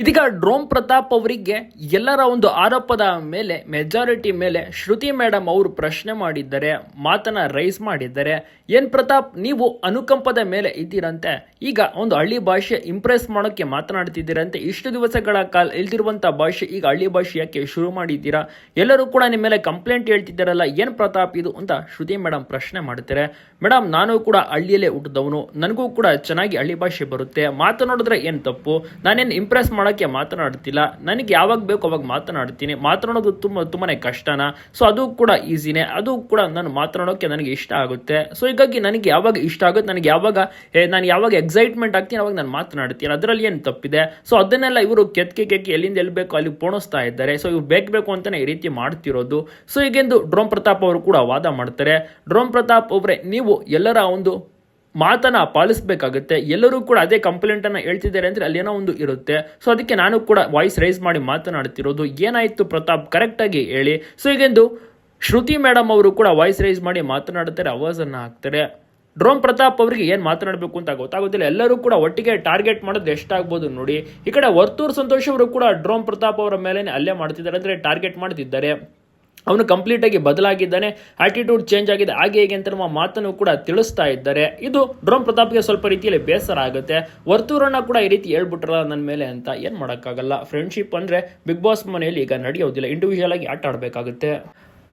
ಇದೀಗ ಡ್ರೋಮ್ ಪ್ರತಾಪ್ ಅವರಿಗೆ ಎಲ್ಲರ ಒಂದು ಆರೋಪದ ಮೇಲೆ ಮೆಜಾರಿಟಿ ಮೇಲೆ ಶ್ರುತಿ ಮೇಡಮ್ ಅವರು ಪ್ರಶ್ನೆ ಮಾಡಿದ್ದಾರೆ, ಮಾತನ್ನ ರೈಸ್ ಮಾಡಿದ್ದಾರೆ. ಏನ್ ಪ್ರತಾಪ್, ನೀವು ಅನುಕಂಪದ ಮೇಲೆ ಇದ್ದೀರಂತೆ, ಈಗ ಒಂದು ಹಳ್ಳಿ ಭಾಷೆ ಇಂಪ್ರೆಸ್ ಮಾಡೋಕೆ ಮಾತನಾಡ್ತಿದ್ದೀರಂತೆ, ಇಷ್ಟು ದಿವಸಗಳ ಕಾಲ ಇಲ್ದಿರುವಂತ ಭಾಷೆ, ಈಗ ಹಳ್ಳಿ ಭಾಷೆ ಯಾಕೆ ಶುರು ಮಾಡಿದ್ದೀರಾ? ಎಲ್ಲರೂ ಕೂಡ ನಿಮ್ಮ ಮೇಲೆ ಕಂಪ್ಲೇಂಟ್ ಹೇಳ್ತಿದ್ದಾರಲ್ಲ, ಏನ್ ಪ್ರತಾಪ್ ಇದು ಅಂತ ಶ್ರುತಿ ಮೇಡಮ್ ಪ್ರಶ್ನೆ ಮಾಡ್ತಾರೆ. ಮೇಡಮ್ ನಾನು ಕೂಡ ಹಳ್ಳಿಯಲ್ಲೇ ಹುಟ್ಟಿದವನು, ನನಗೂ ಕೂಡ ಚೆನ್ನಾಗಿ ಹಳ್ಳಿ ಭಾಷೆ ಬರುತ್ತೆ. ಮಾತನಾಡಿದ್ರೆ ಏನು ತಪ್ಪು? ನಾನೇನು ಇಂಪ್ರೆಸ್ ಮಾಡೋಕ್ಕೆ ಮಾತನಾಡ್ತಿಲ್ಲ. ನನಗೆ ಯಾವಾಗ ಬೇಕು ಅವಾಗ ಮಾತನಾಡ್ತೀನಿ. ಮಾತನಾಡೋದು ತುಂಬ ತುಂಬಾ ಕಷ್ಟನಾ? ಸೊ ಅದು ಕೂಡ ಈಸಿನೇ. ಅದು ಕೂಡ ನಾನು ಮಾತನಾಡೋಕ್ಕೆ ನನಗೆ ಇಷ್ಟ ಆಗುತ್ತೆ. ಸೊ ಹೀಗಾಗಿ ನನಗೆ ಯಾವಾಗ ಇಷ್ಟ ಆಗುತ್ತೆ, ನನಗೆ ಯಾವಾಗ ನಾನು ಯಾವಾಗ ಎಕ್ಸೈಟ್ಮೆಂಟ್ ಆಗ್ತೀನಿ, ಅವಾಗ ನಾನು ಮಾತನಾಡ್ತೀನಿ. ಅದರಲ್ಲಿ ಏನು ತಪ್ಪಿದೆ? ಸೊ ಅದನ್ನೆಲ್ಲ ಇವರು ಕೆತ್ಕೆ ಕೆಕ್ಕೆ ಎಲ್ಲಿಂದ ಎಲ್ಲಿ ಬೇಕು ಅಲ್ಲಿ ಪೋಣಿಸ್ತಾ ಇದ್ದಾರೆ. ಸೊ ಇವ್ರು ಬೇಕು ಬೇಕು ಅಂತಾನೆ ಈ ರೀತಿ ಮಾಡ್ತಿರೋದು. ಸೊ ಈಗೆಂದು ಡ್ರೋಮ್ ಪ್ರತಾಪ್ ಅವರು ಕೂಡ ವಾದ ಮಾಡ್ತಾರೆ. ಡ್ರೋಮ್ ಪ್ರತಾಪ್ ಅವರೇ, ನೀವು ಎಲ್ಲರ ಒಂದು ಮಾತನ್ನ ಪಾಲಿಸಬೇಕಾಗುತ್ತೆ. ಎಲ್ಲರೂ ಕೂಡ ಅದೇ ಕಂಪ್ಲೇಂಟ್ ಅನ್ನ ಹೇಳ್ತಿದ್ದಾರೆ ಅಂದ್ರೆ ಅಲ್ಲಿ ಏನೋ ಒಂದು ಇರುತ್ತೆ. ಸೊ ಅದಕ್ಕೆ ನಾನು ಕೂಡ ವಾಯ್ಸ್ ರೈಸ್ ಮಾಡಿ ಮಾತನಾಡ್ತಿರೋದು. ಏನಾಯ್ತು ಪ್ರತಾಪ್? ಕರೆಕ್ಟ್ ಆಗಿ ಹೇಳಿ. ಸೊ ಈಗೆಂದು ಶ್ರುತಿ ಮೇಡಮ್ ಅವರು ಕೂಡ ವಾಯ್ಸ್ ರೈಸ್ ಮಾಡಿ ಮಾತನಾಡ್ತಾರೆ ಅನ್ನ ಹಾಕ್ತಾರೆ. ಡ್ರೋಮ್ ಪ್ರತಾಪ್ ಅವರಿಗೆ ಏನು ಮಾತನಾಡಬೇಕು ಅಂತ ಗೊತ್ತಾಗೋದಿಲ್ಲ. ಎಲ್ಲರೂ ಕೂಡ ಒಟ್ಟಿಗೆ ಟಾರ್ಗೆಟ್ ಮಾಡೋದು ಎಷ್ಟಾಗ್ಬೋದು ನೋಡಿ. ಈ ಕಡೆ ವರ್ತೂರ್ ಸಂತೋಷ್ ಅವರು ಕೂಡ ಡ್ರೋಮ್ ಪ್ರತಾಪ್ ಅವರ ಮೇಲೆ ಅಲ್ಲೇ ಮಾಡ್ತಿದ್ದಾರೆ ಅಂದ್ರೆ ಟಾರ್ಗೆಟ್ ಮಾಡ್ತಿದ್ದಾರೆ. ಅವನು ಕಂಪ್ಲೀಟ್ ಆಗಿ ಬದಲಾಗಿದ್ದಾನೆ ಆಟಿಟ್ಯೂಡ್ ಚೇಂಜ್ ಆಗಿದೆ, ಹಾಗೆ ಹೇಗೆ ಅಂತ ನಮ್ಮ ಮಾತನ್ನು ಕೂಡ ತಿಳಿಸ್ತಾ ಇದ್ದಾರೆ. ಇದು ಡ್ರೋಮ್ ಪ್ರತಾಪ್ಗೆ ಸ್ವಲ್ಪ ರೀತಿಯಲ್ಲಿ ಬೇಸರ ಆಗುತ್ತೆ. ವರ್ತೂರನ್ನ ಕೂಡ ಈ ರೀತಿ ಹೇಳ್ಬಿಟ್ರಲ್ಲ ನನ್ನ ಮೇಲೆ ಅಂತ ಏನು ಮಾಡೋಕ್ಕಾಗಲ್ಲ. ಫ್ರೆಂಡ್ಶಿಪ್ ಅಂದರೆ ಬಿಗ್ ಬಾಸ್ ಮನೆಯಲ್ಲಿ ಈಗ ನಡೆಯೋದಿಲ್ಲ ಇಂಡಿವಿಜುವಲ್ ಆಗಿ ಆಟ ಆಡಬೇಕಾಗುತ್ತೆ.